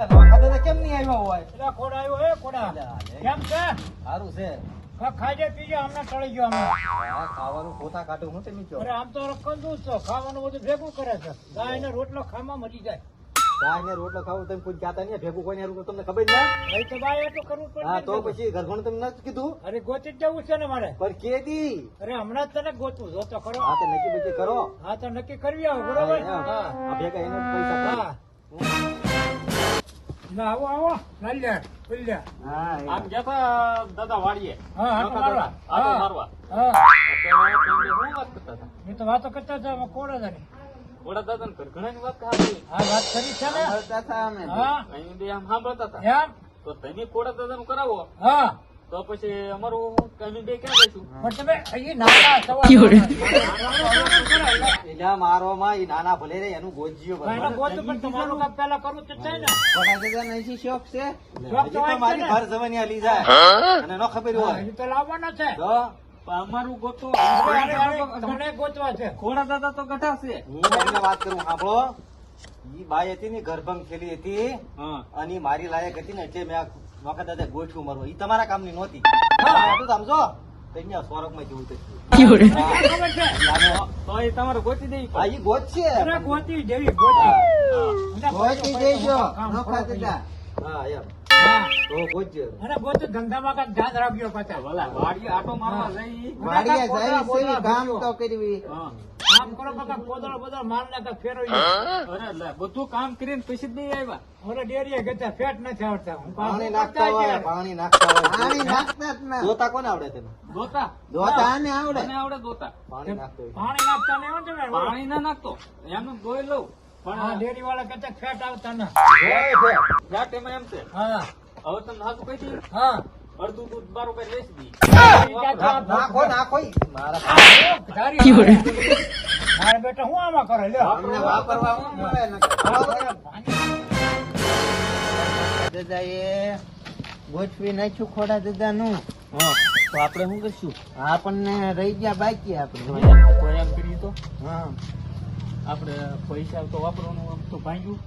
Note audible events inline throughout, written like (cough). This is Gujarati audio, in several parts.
કેમ નહીં આવ્યા હોય? એટલે ખોડા આવ્યો હે ખોડા અલ્યા, કેમ છે? સારું છે. ખાજે પીજે હમણાં ટળી ગયો ખાવાનું પોતા કાઢું હું તમે અરે આમ તો છો. ખાવાનું બધું ભેગું કરે છે. ગાય રોટલો ખામાં મળી જાય. ગાય ને રોટલો ખાવું તમે કોઈ જાતા નહીં ભેગું કોઈ તમને ખબર ના ભાઈ તો ભાઈ એટલું કરવું પડે હા તો પછી ઘરઘણ તમને નથી કીધું? અરે ગોતી જવું છે ને મારે. પણ કે અરે હમણાં જ તને ગોતું. જો તો ખરો. હા તો નક્કી કરો. હા તો નક્કી કરવી આવો બરોબર? હા, ભેગા એને પૈસા હા. ના આવો આવો. લાલ્યા ખુલ્યા આમ જતા દાદા વાળીએ હા મારવા હા મારવા. હા. તો તમે શું વાત કરતા એ તો વાતો કરતા હતા અમે કોણ હતા દાદા ને ઘરઘણાની વાત સાંભળી હા વાત કરી છે ને? હા. અહીં બે આમ સાંભળતા હતા. એમ? તો તમે કોડા દાદા નું કરાવો? હા. તો પછી અમારું અમે બે ક્યાં જઈશું? પણ તમે અહીં નાના સવા એટલે મારો માં ઈ નાના ભલે રે એનું ગોજ્યો એનો તમારું કામ પહેલા કરવું તો થાય ને શોખ છે? શોખ તો મારી ઘર જવાની લી જાય. અને ન ખબર હોય. તો લાવવાના છે. તો? અમારું ગોતો. અરે, અરે, અરે, તમને ગોતવા છે. કોડા દાદા તો ગઢાશે હું? તમને વાત કરું સાંભળો. ઈ બાઈ હતી ને ગર્ભંગ થયેલી હતી. અને મારી લાયક હતી ને એટલે મેં વખત દાદા ગોઠવું મારું. ઈ તમારા કામની નહોતી. હા. સમજો. તો અહીંયા સ્વર્ગમાં જેવું આને- તો એ તમારે ગોતી દેવી હા, ઈ ગોત છે ગોતી. જેવી ગોતી ગોતી દેજો. હા એમ. તો ગોતજે અને ગોતું ધંધામાં કાંઈક ધ્યાન રાખજો પાછા. ભલા વાડીએ આટો મારવા જઈ. વાડીએ કોદળા, સેવી કામ. તો કરવી. કામ કરો કાકા કોદળો બધો માર ને કાંઈક અરે લે બધું કામ કરીને પછી નહીં આવ્યા. ઓલા ડેરીએ ફેટ નથી આવડતા. હું પાણી નાખતા હોય પાણી નાખતા હોય. પાણી નાખતા જ ના. કોને આવડે તને? આને આવડે. મને આવડે દોતા. પાણી નાખતો પાણી નાખતા નહીં આવડે ને પાણી ના નાખતો. એમનું ધોઈ લઉં. પણ ડેરી વાળા કહેતા ફેટ આવતા ના. ફેટ એમાં એમ છે. હા. હવે તમને હાથું કહી દી હા. અડધું દૂધ બારો કરી વેચી દી નાખો નાખો મારા બેટા હું આમાં કરે? લ્યો. અમને વાપરવા મળે દાદા એ ગોઠવી નાખ્યું ખોડા દાદા નું હા. તો આપણે શું કરશું? આપણને રહી ગયા બાકી આપણે. કોઈ એમ કરી તો? હા. આપણે પૈસા તો વાપરવાનું તો ભાંગ્યું.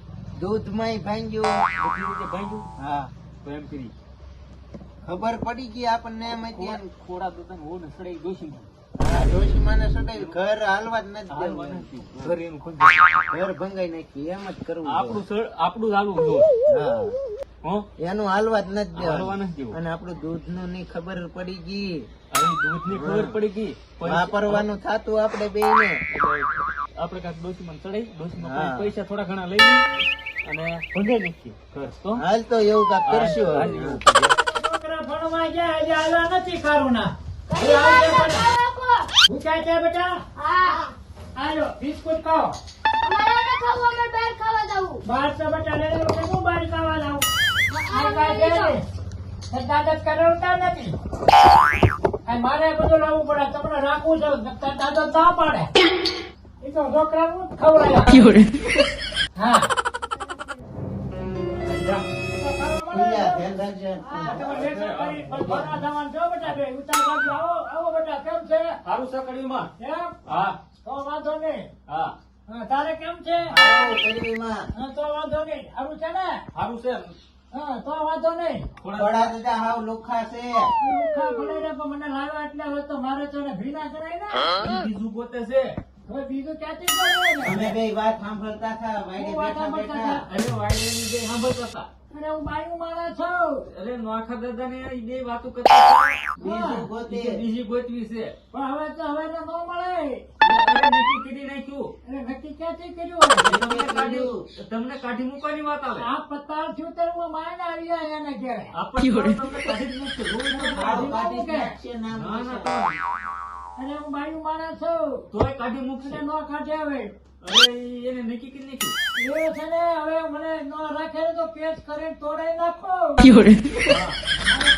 દૂધમાંય ભાંગ્યું. બધી રીતે ભાંગ્યું? હા. તો એમ કરી. ખબર પડી ગઈ આપણને એમ ખોડા દુકાન હું નસડાઈ સડાઈ દોશી ડોશીમાને સડાવ્યું. ઘર હાલવા જ નથી દેવું. ઘર એનું ખોલ્યું. ઘર ભંગાઈ નાખી એમ જ કરવું આપણું આપણું જ હાલવું હા. એનું હાલવા જ નથી દેવાનું. અને આપણું દૂધનું ની ખબર પડી ગઈ. દૂધની ખબર પડી ગઈ. વાપરવાનું થાતું આપણે બે ને આપડે કાંઈક ડોશીમાં ચડાઈ ડોશીમાં પૈસા થોડા ઘણા લઈ અને ભંગાઈ નાખીએ કરશો હાલ તો એવું કાક કરશું. છોકરા ભણવા ગયા હજી આવ્યા નથી કારુના હજી આવજે છે બેટા. આલો બિસ્કુટ ખાઓ. બહાર તો બેટા લઈ લો કે હું બહાર ખાવા લાવું દાદા કરાવતા નથી. મારે બધું લાવવું પડે તમને રાખવું છે દાદા ના પાડે. એ તો છોકરા જ હા. તારે કેમ છે? તો વાંધો નહીં. સારું છે ને? સારું છે. તો વાંધો નહીં. થોડા દાદા હાવ લુખ્ખા છે. લુખ્ખા ભલે રે, પણ મને લાવ્યા એટલે હવે તો મારે તો ભીના કરાય ને. બીજું પોતે છે. હવે બીજું ક્યાંથી અમે બે વાત સાંભળતા હતા વાત બેઠા સાંભળતા બેઠા. અરે વાયડાની સાંભળતા હતા. અરે હું બાયું માણસ છું. અરે નોખા દાદા ને બે વાતો કરતા. બીજું ગોતવી છે પણ હવે તો હવે તો ન મળે. અરે નક્કી કરી નાખ્યું નક્કી ક્યાંથી કર્યું? તમને કાઢી મૂકવાની વાત આવે આ પત્તા થયું ત્યારે હું આવી જાય એને ઘેરે. તો. તો- અને હું બાયું માણસ છું તોય કાઢી મૂકશે અને નો કાઢે હવે અરે એને નક્કી કરી નાખ્યું. એ છે ને હવે મને નો રાખે તો પેચ કરીને તોડાઈ નાખો.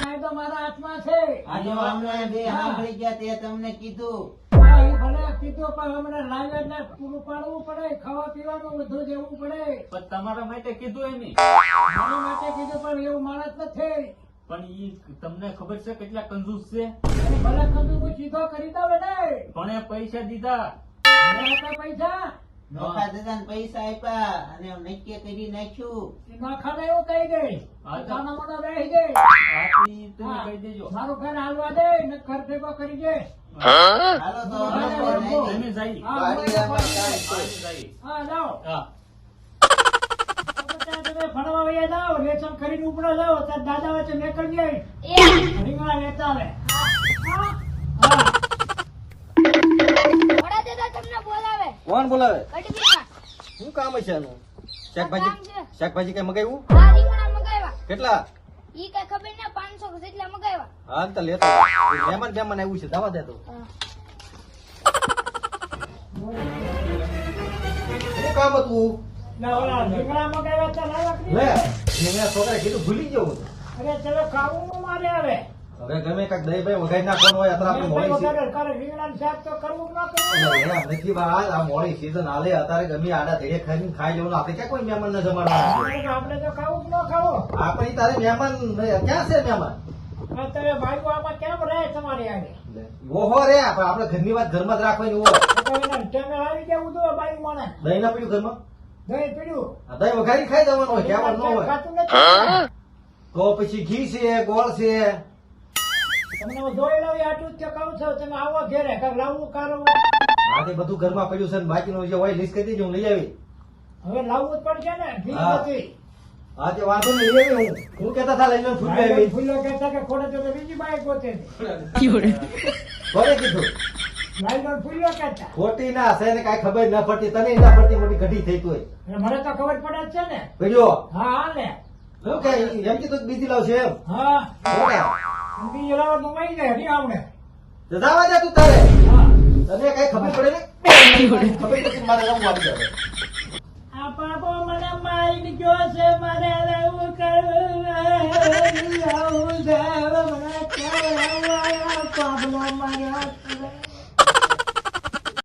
કાયદો મારા હાથમાં છે. આજે અમે બે સાંભળી ગયા તે તમને કીધું. ભલે કીધું પણ હવે લાવ્યા એટલે પૂરું પાડવું પડે ખાવા પીવાનું બધું દેવું પડે. પણ તમારા માટે કીધું મારા માટે કીધું પણ એવું માણસ નથી. પણ ઈ તમને ખબર છે કેટલા કંજૂસ છે? ભલે કીધું હું સીધો કરી દો ને પણ એ પૈસા દીધા. પૈસા નોખા દાદાને પૈસા આપ્યા અને નક્કી કરી નાખ્યું. એ નોખાને એવું કહી ગઈ. નાના મોટા બેસી ગઈ તમે કહી દેજો. મારું ઘર હાલવા દે ને ઘર ભેગો કરી દે. હાલો તો હા, નોખો હા, જાઓ ભણવા વયા જાઓ લેસન કરીને ઉપડો જાઓ. દાદા વચ્ચે નીકળી જાય રીંગણા લેતા કોણ બોલાવે. શું કામ છે એનું? શાકભાજી શાકભાજી કઈ મગાવ્યું? હા રીંગણા મગાવ્યા. કેટલા? ઈ કઈ ખબર ના પાંચસો જેટલા મગાવ્યા. હાલ તો લેતો. મહેમાન બેમાન આવ્યું છે દવા દે તો. શું કામ હતું? છોકરા કીધું. ભૂલી ગયો અરે ચલો ખાવું મારે આવે હવે ગમે કાંઈક દહીં ભાઈ વગાડી નાખવાનું હોય અત્યારે આપણે મોડી એમ નથી વાત આ મોડી સીઝન હાલે અત્યારે ગમે આડા ધીરે ખાઈને ખાઈ લેવાનું. આપણે ક્યાં કોઈ મહેમાન ને જમાડવાના? આપણે તો ખાવું ન ખાવો. આપણે તારે મહેમાન ક્યાં છે મહેમાન? અત્યારે ભાઈઓ આમાં કેમ રહે તમારી આગળ ઓહો રે આપણે ઘરની વાત ઘરમાં જ રાખવાની ઓહો. તો તો એને ટેમે આવી જવું તો બાઈ મને દહીં ના પીડ્યું ઘરમાં? દહીં પીડ્યું. દહીં વઘારી ખાઈ જવાનું હોય કહેવાનું ન હોય. તો પછી ઘી છે ગોળ છે? તમને હું લાવી આટલું જ કહું છું તમે આવો ઘેરે કાંઈક લાવવું કારું આજે બધું ઘરમાં પડ્યું છે ને બાકીનું જે હોય લિસ્ટ કરી દેજો હું લઈ આવી. હવે લાવવું જ પડશે ને ઘી નથી. આજે વાંધો નહીં લઈ આવી હું. હું કહેતા હતા લઈ લઈને ફૂટ આવી. ફૂલો કહેતા કે ખોડે તો બીજી બાઈક ગોતે છે. કોને કીધું? ફૂલો ખોટી ના છે ને કઈ ખબર ન પડતી તને ના પડતી મોટી ઘટી થઈ તું મને તો ખબર પડે જ છે ને. પડ્યો હા હા ને હું કે એમ કીધું બીજી લાવશે એમ? હા. લાવો તો મળી જાય નહીં આવડે. તો જવા તું તારે. તને કઈ ખબર પડે ને? ખબર પછી મારે રમવા આવી જાવે. આ પાપો મને મારી ગયો છે મારે રહેવું કરવું. (laughs) આવું જાવ મને પાપો માર્યો છે.